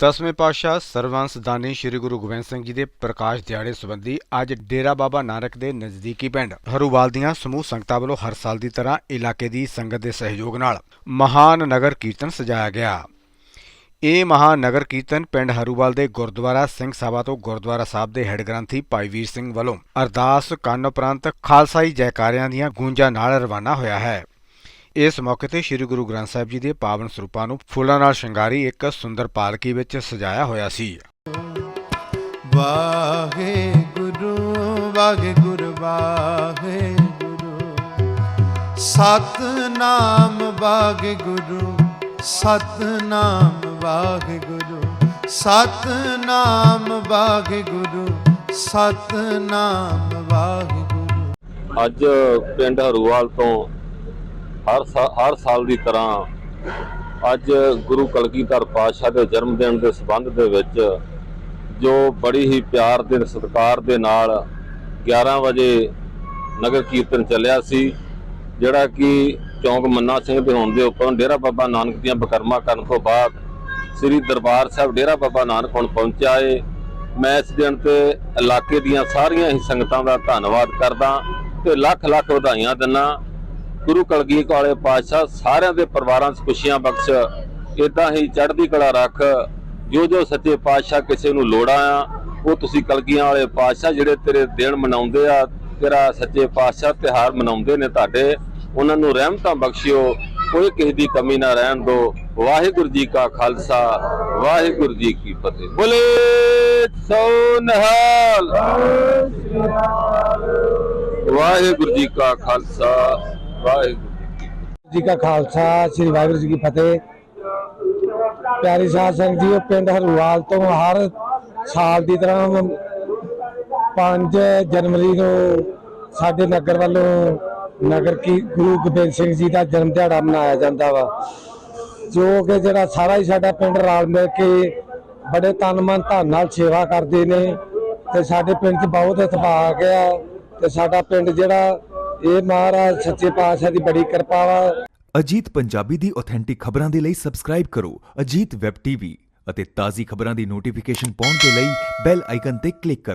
ਦਸਵੇਂ ਪਾਤਸ਼ਾਹ ਸਰਵੰਸਦਾਨੀ ਸ੍ਰੀ ਗੁਰੂ ਗੋਬਿੰਦ ਸਿੰਘ ਜੀ ਦੇ ਪ੍ਰਕਾਸ਼ ਦਿਹਾੜੇ ਸੰਬੰਧੀ ਅੱਜ ਡੇਰਾ ਬਾਬਾ ਨਾਨਕ ਦੇ ਨਜ਼ਦੀਕੀ ਪਿੰਡ ਹਰੂਵਾਲ ਦੀਆਂ ਸਮੂਹ ਸੰਗਤਾਂ ਵੱਲੋਂ ਹਰ ਸਾਲ ਦੀ ਤਰ੍ਹਾਂ ਇਲਾਕੇ ਦੀ ਸੰਗਤ ਦੇ ਸਹਿਯੋਗ ਨਾਲ ਮਹਾਨ ਨਗਰ ਕੀਰਤਨ ਸਜਾਇਆ ਗਿਆ। ਇਹ ਮਹਾਨ ਨਗਰ ਕੀਰਤਨ ਪਿੰਡ ਹਰੂਵਾਲ ਦੇ ਗੁਰਦੁਆਰਾ ਸਿੰਘ ਸਭਾ ਤੋਂ ਗੁਰਦੁਆਰਾ ਸਾਹਿਬ ਦੇ ਹੈੱਡ ਗ੍ਰੰਥੀ ਭਾਈ ਵੀਰ ਸਿੰਘ ਵੱਲੋਂ ਅਰਦਾਸ ਕੰਨ ਉਪਰੰਤ ਖਾਲਸਾਈ ਜੈਕਾਰਿਆਂ ਦੀਆਂ ਗੂੰਜਾਂ ਨਾਲ ਰਵਾਨਾ ਹੋਇਆ ਹੈ। ਇਸ ਮੌਕੇ ਤੇ ਸ੍ਰੀ ਗੁਰੂ ਗ੍ਰੰਥ ਸਾਹਿਬ ਜੀ ਦੇ ਪਾਵਨ ਸਰੂਪਾਂ ਨੂੰ ਫੁੱਲਾਂ ਨਾਲ ਸ਼ਿੰਗਾਰੀ ਇੱਕ ਸੁੰਦਰ ਪਾਲਕੀ ਵਿੱਚ ਸਜਾਇਆ ਹੋਇਆ ਸੀ। ਵਾਹਿਗੁਰੂ ਵਾਹਿਗੁਰੂ ਵਾਹਿਗੁਰੂ। ਸਤਨਾਮ ਵਾਹਿਗੁਰੂ ਸਤਨਾਮ ਵਾਹਿਗੁਰੂ। ਸਤਨਾਮ ਵਾਹਿਗੁਰੂ ਸਤਨਾਮ ਵਾਹਿਗੁਰੂ। ਅੱਜ ਪਿੰਡ ਹਰੂਵਾਲ ਤੋਂ ਹਰ ਸਾ- ਹਰ ਸਾਲ ਦੀ ਤਰ੍ਹਾਂ ਅੱਜ ਗੁਰੂ ਕਲਗੀਧਰ ਪਾਤਸ਼ਾਹ ਦੇ ਜਨਮ ਦਿਨ ਦੇ ਸਬੰਧ ਦੇ ਵਿੱਚ ਜੋ ਬੜੀ ਹੀ ਪਿਆਰ ਦੇ ਸਤਿਕਾਰ ਦੇ ਨਾਲ 11 ਵਜੇ ਨਗਰ ਕੀਰਤਨ ਚੱਲਿਆ ਸੀ, ਜਿਹੜਾ ਕਿ ਚੌਂਕ ਮੰਨਾ ਸਿੰਘ ਦੇ ਹੋਣ ਦੇ ਉੱਪਰ ਡੇਰਾ ਬਾਬਾ ਨਾਨਕ ਦੀਆਂ ਬਕਰਮਾ ਕਰਨ ਤੋਂ ਬਾਅਦ ਸ੍ਰੀ ਦਰਬਾਰ ਸਾਹਿਬ ਡੇਰਾ ਬਾਬਾ ਨਾਨਕ ਹੁਣ ਪਹੁੰਚਿਆ ਏ। ਮੈਂ ਇਸ ਦਿਨ ਤੇ ਇਲਾਕੇ ਦੀਆਂ ਸਾਰੀਆਂ ਹੀ ਸੰਗਤਾਂ ਦਾ ਧੰਨਵਾਦ ਕਰਦਾ ਤੇ ਲੱਖ ਲੱਖ ਵਧਾਈਆਂ ਦਿੰਦਾ। ਗੁਰੂ ਕਲਗੀਕ ਵਾਲੇ ਪਾਤਸ਼ਾਹ ਸਾਰਿਆਂ ਦੇ ਪਰਿਵਾਰਾਂ 'ਚ ਖੁਸ਼ੀਆਂ ਬਖਸ਼ ਇਦਾਂ ਹੀ ਚੜ੍ਹਦੀ ਕਲਾ ਰੱਖ, ਜੋ ਜੋ ਸੱਚੇ ਪਾਤਸ਼ਾਹ ਕਿਸੇ ਨੂੰ ਲੋੜਾਂ ਆ, ਉਹ ਤੁਸੀਂ ਕਲਗੀਆਂ ਵਾਲੇ ਪਾਤਸ਼ਾਹ ਜਿਹੜੇ ਤੇਰੇ ਦਿਨ ਮਨਾਉਂਦੇ ਆ, ਤੇਰਾ ਸੱਚੇ ਪਾਤਸ਼ਾਹ ਤਿਹਾਰ ਮਨਾਉਂਦੇ ਨੇ ਤੁਹਾਡੇ, ਉਹਨਾਂ ਨੂੰ ਰਹਿਮਤਾਂ ਬਖਸ਼ਿਓ, ਕੋਈ ਕਿਸੇ ਦੀ ਕਮੀ ਨਾ ਰਹਿਣ ਦਿਓ। ਵਾਹਿਗੁਰੂ ਜੀ ਕਾ ਖਾਲਸਾ, ਵਾਹਿਗੁਰੂ ਜੀ ਕੀ ਫਤਿਹ। ਬੋਲੇ ਸੋ ਨਿਹਾਲ ਵਾਹਿਗੁਰੂ ਜੀ ਕਾ ਖਾਲਸਾ। ਵਾਹਿਗੁਰੂ ਜੀ ਜੀ ਕਾ ਖਾਲਸਾ, ਸ੍ਰੀ ਵਾਹਿਗੁਰੂ ਜੀ ਕੀ ਫਤਿਹ। ਪਿਆਰੀ ਸਾਧ ਸੰਗਤ ਜੀ ਪਿੰਡ ਹਰੂਵਾਲ ਤੋਂ ਹਰ ਸਾਲ ਦੀ ਤਰ੍ਹਾਂ 5 ਜਨਵਰੀ ਨੂੰ ਸਾਡੇ ਨਗਰ ਵੱਲੋਂ ਨਗਰ ਕੀ ਗੁਰੂ ਗੋਬਿੰਦ ਸਿੰਘ ਜੀ ਦਾ ਜਨਮ ਦਿਹਾੜਾ ਮਨਾਇਆ ਜਾਂਦਾ ਵਾ। ਜੋ ਕਿ ਜਿਹੜਾ ਸਾਰਾ ਹੀ ਸਾਡਾ ਪਿੰਡ ਰਲ ਮਿਲ ਕੇ ਬੜੇ ਤਨ ਮਨ ਧਨ ਨਾਲ ਸੇਵਾ ਕਰਦੇ ਨੇ ਤੇ ਸਾਡੇ ਪਿੰਡ 'ਚ ਬਹੁਤ ਇਤਫਾਕ ਆ ਤੇ ਸਾਡਾ ਪਿੰਡ ਜਿਹੜਾ ਇਹ ਮਹਾਰਾਜ ਸੱਚੇ ਪਾਤਸ਼ਾਹ ਦੀ ਬੜੀ ਕਿਰਪਾ ਵਾ। ਅਜੀਤ ਪੰਜਾਬੀ ਦੀ ਆਥੈਂਟਿਕ ਖਬਰਾਂ ਦੇ ਲਈ ਸਬਸਕ੍ਰਾਈਬ ਕਰੋ ਅਜੀਤ ਵੈਬ ਟੀਵੀ ਅਤੇ ਤਾਜ਼ੀ ਖਬਰਾਂ ਦੀ ਨੋਟੀਫਿਕੇਸ਼ਨ ਪਾਉਣ ਦੇ ਲਈ ਬੈਲ ਆਈਕਨ ਤੇ ਕਲਿੱਕ ਕਰੋ।